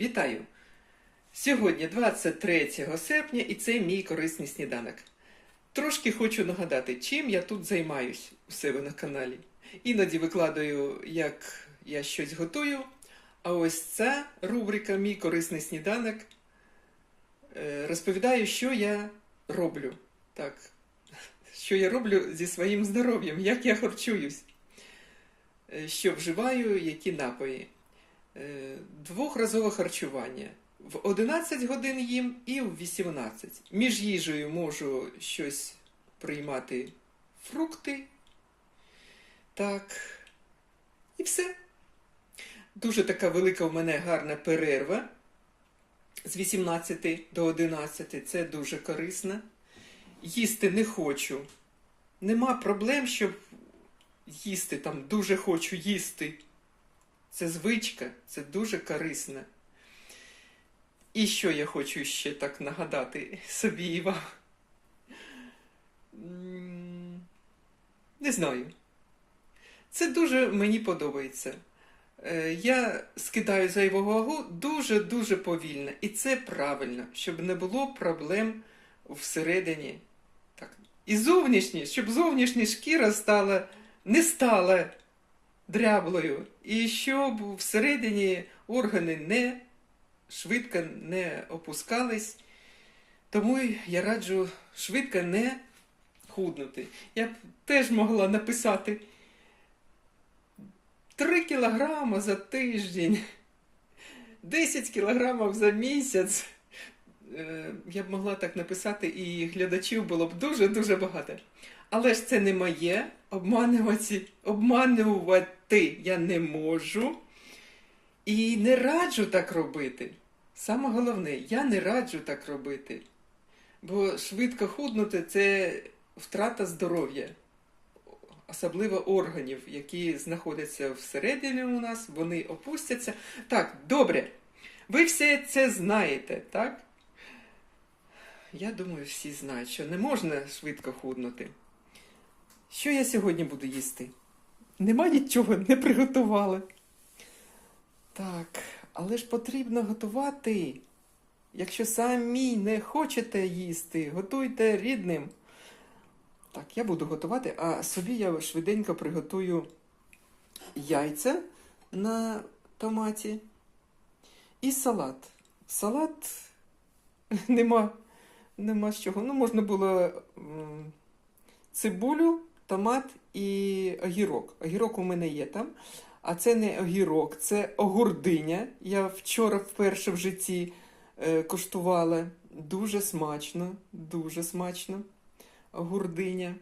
Вітаю! Сьогодні 23 серпня і це мій корисний сніданок. Трошки хочу нагадати, чим я тут займаюсь у себе на каналі. Іноді викладаю, як я щось готую. А ось ця рубрика Мій корисний сніданок е, розповідаю, що я роблю. Так, що я роблю зі своїм здоров'ям, як я харчуюсь, е, що вживаю, які напої. Е, Двохразове харчування. В 11 годин їм і в 18. Між їжею можу щось приймати фрукти. Так. І все. Дуже така велика в мене гарна перерва з 18 до 11. Це дуже корисно. Їсти не хочу. Нема проблем, щоб їсти там дуже хочу їсти. Це звичка, це дуже корисно. І що я хочу ще так нагадати собі і вам? Не знаю. Це дуже мені подобається. Е, Я скидаю зайву вагу дуже-дуже повільно. І це правильно, щоб не було проблем всередині. Так. І зовнішні, щоб зовнішня шкіра стала, не стала дряблою, і щоб всередині органи не швидко не опускались. Тому я раджу швидко не худнути. Я б теж могла написати 3 кілограми за тиждень, 10 кілограмів за місяць. Е, Я б могла так написати, і глядачів було б дуже-дуже багато. Але ж це не моє. Обманювати, обманювати я не можу. І не раджу так робити. Саме головне, я не раджу так робити. Бо швидко худнути це втрата здоров'я, особливо органів, які знаходяться всередині у нас, вони опустяться. Так, добре. Ви все це знаєте, так? Я думаю, всі знають, що не можна швидко худнути. Що я сьогодні буду їсти? Нема нічого, не приготували. Так, але ж потрібно готувати. Якщо самі не хочете їсти, готуйте рідним. Так, я буду готувати, а собі я швиденько приготую яйця на томаті і салат. Салат нема, нема з чого. Ну, можна було цибулю, томат і огірок. Огірок у мене є там. А це не огірок, це огурдиня. Я вчора вперше в житті е, коштувала. Дуже смачно, дуже смачно. Огурдиня.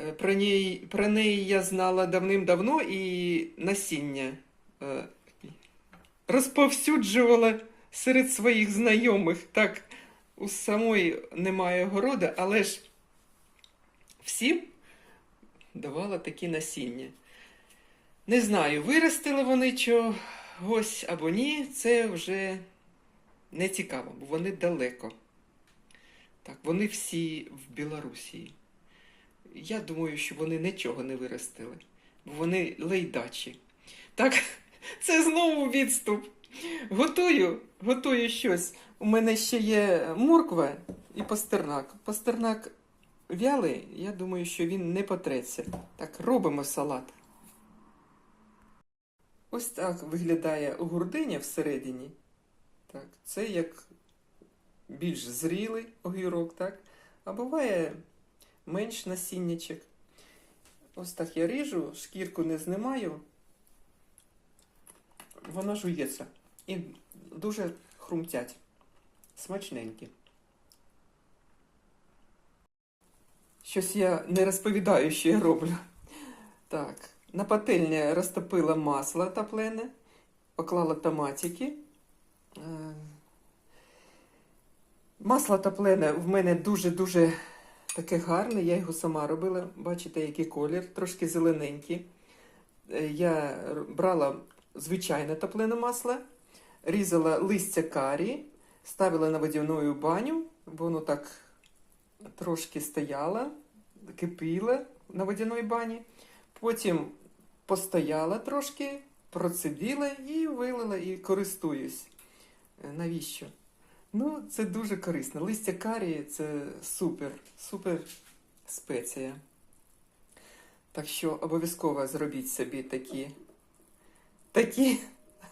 Е, Про неї, про неї я знала давним-давно і насіння е, розповсюджувала серед своїх знайомих. Так, у самої немає города, але ж всім давала такі насіння. Не знаю, виростили вони чогось або ні, це вже не цікаво, бо вони далеко. Так, вони всі в Білорусі. Я думаю, що вони нічого не виростили, бо вони лейдачі. Так, це знову відступ. Готую, готую щось. У мене ще є морква і пастернак. Пастернак вялий, я думаю, що він не потреться. Так, робимо салат. Ось так виглядає огурдиня всередині. Так, це як більш зрілий огірок, так? А буває менш насіннячок. Ось так я ріжу, шкірку не знімаю. Вона жується. І дуже хрумтять. Смачненькі. Щось я не розповідаю, що я роблю. Так. На пательні розтопила масло топлене, поклала томатики. Е, Масло топлене в мене дуже-дуже таке гарне, я його сама робила. Бачите, який колір, трошки зелененький. Е, Я брала звичайне топлене масло, різала листя карі, ставила на водяну баню, воно так трошки стояло, кипіло на водяній бані. Потім постояла трошки, процедила і вилила, і користуюсь. Е, Навіщо? Ну, це дуже корисно. Листя карії це супер, супер спеція. Так що обов'язково зробіть собі такі. Такі.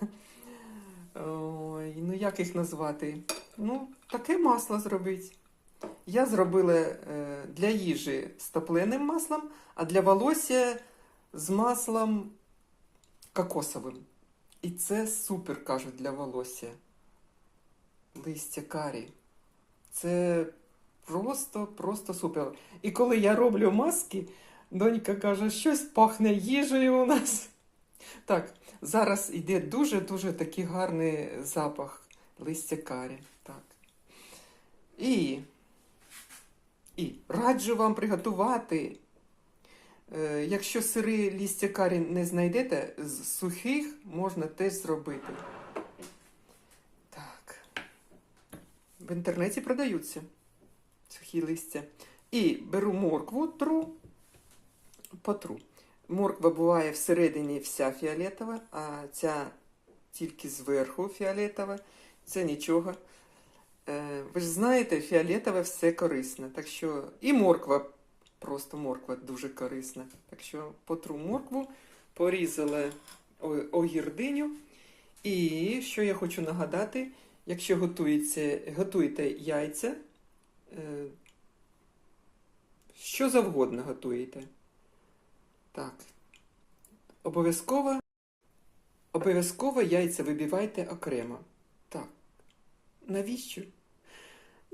Ой, ну як їх назвати? Ну, таке масло зробити. Я зробила е, для їжі з топленим маслом, а для волосся з маслом кокосовим. І це супер, кажуть, для волосся. Листя карі. Це просто, просто супер. І коли я роблю маски, донька каже, щось пахне їжею у нас. Так, зараз йде дуже-дуже такий гарний запах листя карі. Так. І, і раджу вам приготувати. Е, якщо сири листя карі не знайдете, з сухих можна теж зробити. Так. В інтернеті продаються сухі листя. І беру моркву, тру, потру. Морква буває всередині вся фіолетова, а ця тільки зверху фіолетова. Це нічого. Е, Ви ж знаєте, фіолетове все корисне. Так що і морква, просто морква дуже корисна. Так що потру моркву, порізала о- огірдиню. І що я хочу нагадати, якщо готується, готуєте яйця, е, що завгодно готуєте. Так. Обов'язково, обов'язково яйця вибивайте окремо. Так. Навіщо?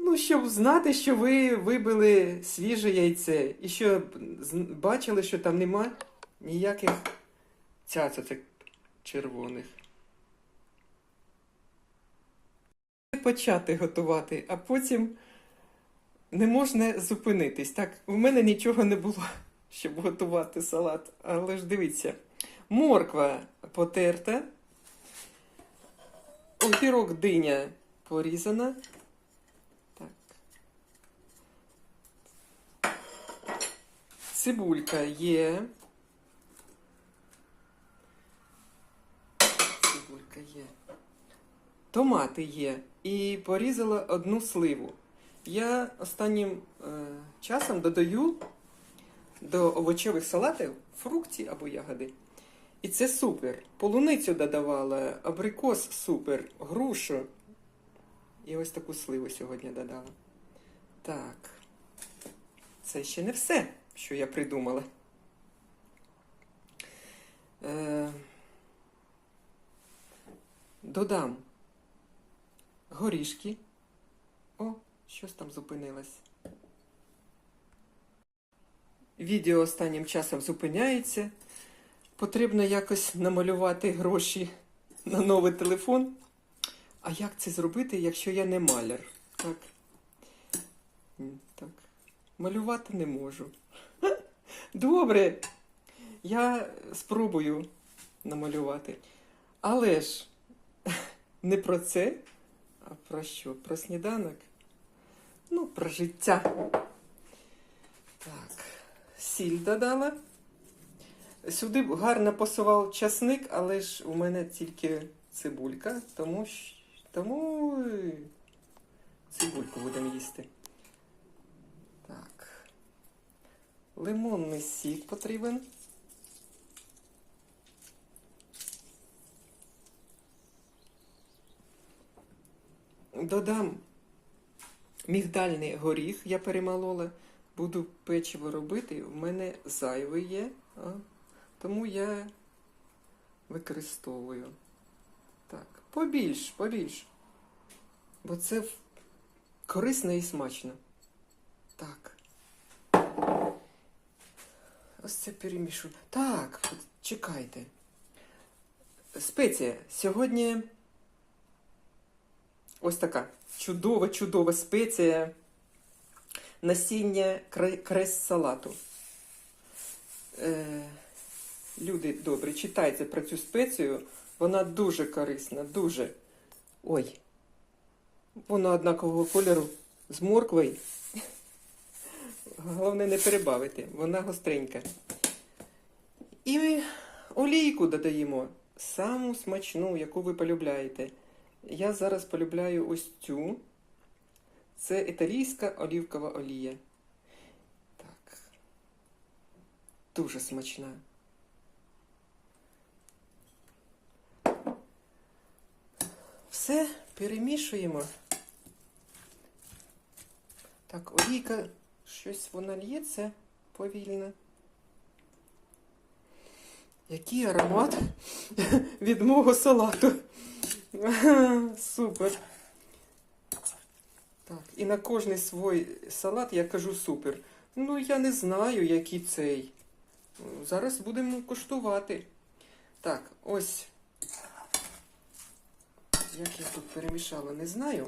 Ну, щоб знати, що ви вибили свіже яйце, і щоб з- бачили, що там нема ніяких цяцяток червоних. Почати готувати, а потім не можна зупинитись. Так, у мене нічого не було, щоб готувати салат. Але ж дивіться, морква потерта, огірок диня порізана. Цибулька є. Цибулька є. Томати є. І порізала одну сливу. Я останнім е, часом додаю до овочевих салатів фрукті або ягоди. І це супер. Полуницю додавала, абрикос супер, грушу. І ось таку сливу сьогодні додала. Так. Це ще не все, що я придумала. Е, додам горішки. О, щось там зупинилось. Відео останнім часом зупиняється. Потрібно якось намалювати гроші на новий телефон. А як це зробити, якщо я не маляр? Так. Так. Малювати не можу. Добре. Я спробую намалювати. Але ж не про це, а про що? Про сніданок? Ну, про життя. Так, сіль додала. Сюди гарно посував часник, але ж у мене тільки цибулька, тому, тому цибульку будемо їсти. Так. Лимонний сік потрібен. Додам мігдальний горіх, я перемолола. Буду печиво робити, у мене зайвий є, а, тому я використовую. Так, побільш, побільш. Бо це корисно і смачно. Так. Ось це перемішую. Так, чекайте. Спеція. Сьогодні ось така чудова, чудова спеція насіння крес-салату. Е, люди добрі, читайте про цю спецію. Вона дуже корисна, дуже. Ой. Вона однакового кольору з морквою. Головне не перебавити, вона гостренька. І олійку додаємо саму смачну, яку ви полюбляєте. Я зараз полюбляю ось цю. Це італійська олівкова олія. Так. Дуже смачна. Все перемішуємо. Так, олійка, щось вона лється повільно. Який аромат від мого салату. Супер. Так, і на кожний свій салат я кажу супер. Ну, я не знаю, який цей. Зараз будемо куштувати. Так, ось. Як я тут перемішала, не знаю.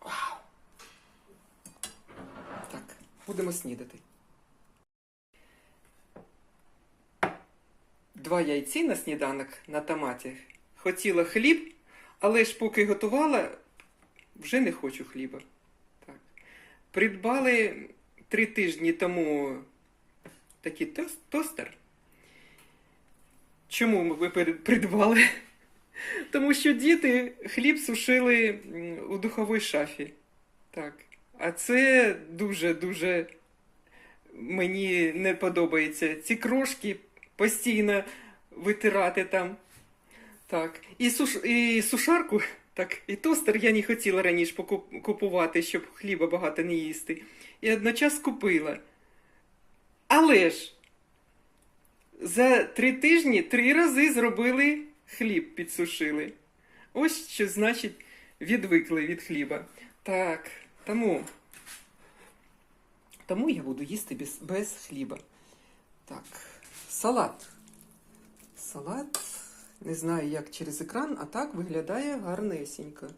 Вау! Так, будемо снідати. Два яйці на сніданок на томаті. Хотіла хліб, але ж поки готувала, вже не хочу хліба. Так. Придбали три тижні тому такий тос- тостер. Чому ви придбали? Тому що діти хліб сушили у духовій шафі. Так. А це дуже-дуже мені не подобається. Ці крошки постійно витирати там. Так. І, суш... і сушарку, так, і тостер я не хотіла раніше купувати, щоб хліба багато не їсти. І одночас купила. Але ж за три тижні три рази зробили хліб, підсушили. Ось що значить відвикли від хліба. Так, тому, тому я буду їсти без, без хліба. Так, салат. Салат. Не знаю, як через екран, а так виглядає гарнесенько.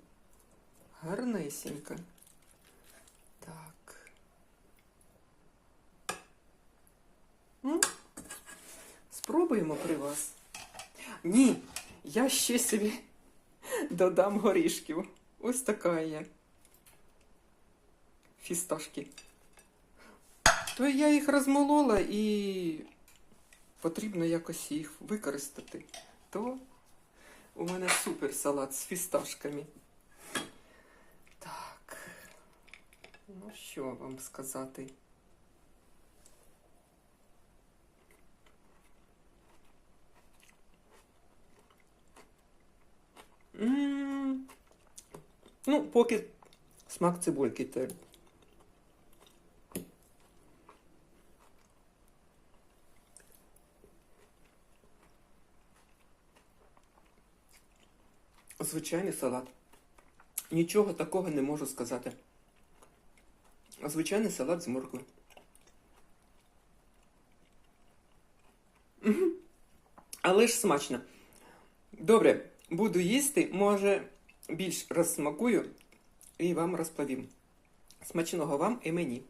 Гарнесенько. Так. М? Спробуємо при вас. Ні, я ще собі додам горішків. Ось така є. Фісташки. То я їх розмолола і потрібно якось їх використати. То у мене супер салат з фісташками. Так. Ну, що вам сказати? Ну, поки смак цибульки Звичайний салат. Нічого такого не можу сказати. Звичайний салат з моркви. Але ж смачно. Добре, буду їсти, може більш розсмакую і вам розповім. Смачного вам і мені.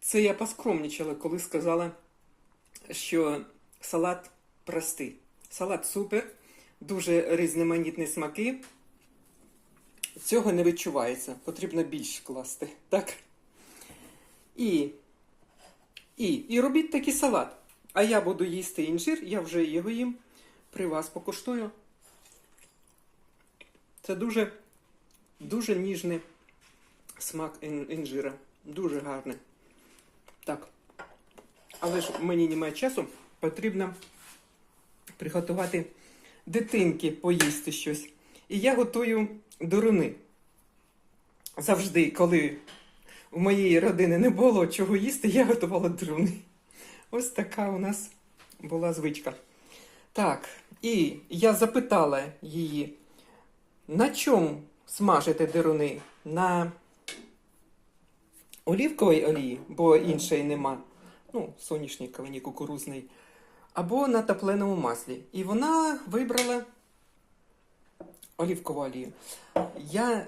Це я поскромнічала, коли сказала, що салат простий. Салат супер, дуже різноманітні смаки. Цього не відчувається. Потрібно більш класти. Так? І, і, і робіть такий салат. А я буду їсти інжир, я вже його їм. При вас покуштую. Це дуже, дуже ніжний смак інжира. Дуже гарний. Так. Але ж мені немає часу, потрібно приготувати дитинки поїсти щось. І я готую дуруни. Завжди, коли у моєї родини не було чого їсти, я готувала дуруни. Ось така у нас була звичка. Так, і я запитала її, на чому смажити деруни? На олівковій олії, бо іншої нема. Ну, соняшниковий, ні кукурузний. Або на топленому маслі. І вона вибрала олівкову олію. Я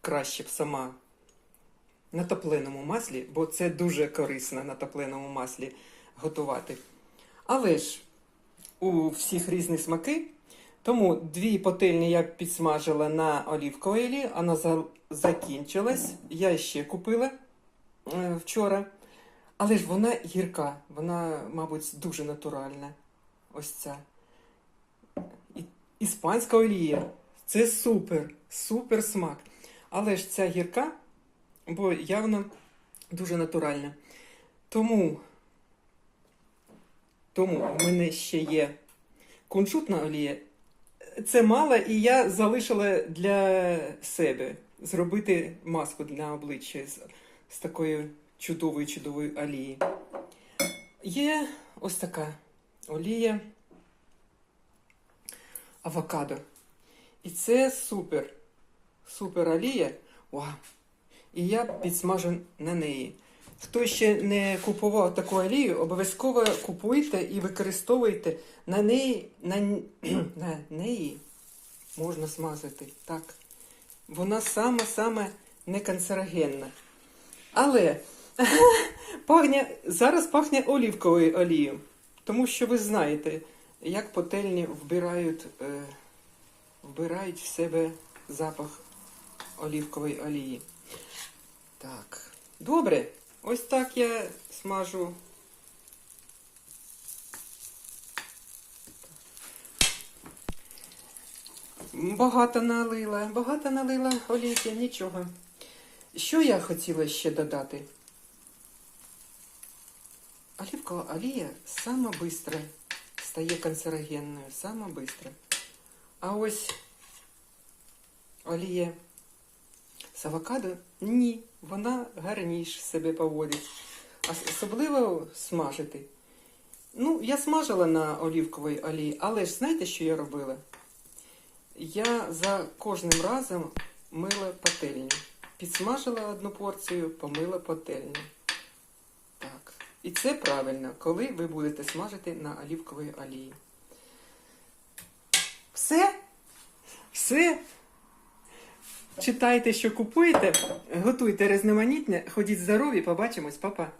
краще б сама на топленому маслі, бо це дуже корисно на топленому маслі готувати. Але ж у всіх різні смаки. Тому дві пательні я підсмажила на олівковій олії, вона закінчилась. Я ще купила е, вчора. Але ж вона гірка, вона, мабуть, дуже натуральна. Ось ця. І- Іспанська олія. Це супер, супер смак. Але ж ця гірка, бо явно дуже натуральна. Тому, тому в мене ще є кунжутна олія. Це мало, і я залишила для себе зробити маску для обличчя з, з такої чудової чудової олії. Є ось така олія авокадо. І це супер. Супер олія. Вау. І я підсмажу на неї. Хто ще не купував таку олію, обов'язково купуйте і використовуйте на неї, на, на неї можна смазати. Так. Вона саме-саме не канцерогенна. Але пахне, зараз пахне олівковою олією. Тому що ви знаєте, як потельні вбирають, е, вбирають в себе запах олівкової олії. Так, добре. Ось так я смажу. Багато налила, багато налила олійки, нічого. Що я хотіла ще додати? Оливкова олія сама быстро стає канцерогенною, сама быстро. А ось олія з авокадо ні, вона гарніше себе поводить. Особливо смажити. Ну, я смажила на олівковій олії, але ж знаєте, що я робила? Я за кожним разом мила пательню. Підсмажила одну порцію, помила пательню. І це правильно, коли ви будете смажити на олівковій олії. Все? Все? Читайте, що купуєте, готуйте різноманітне, ходіть здорові, побачимось, па-па.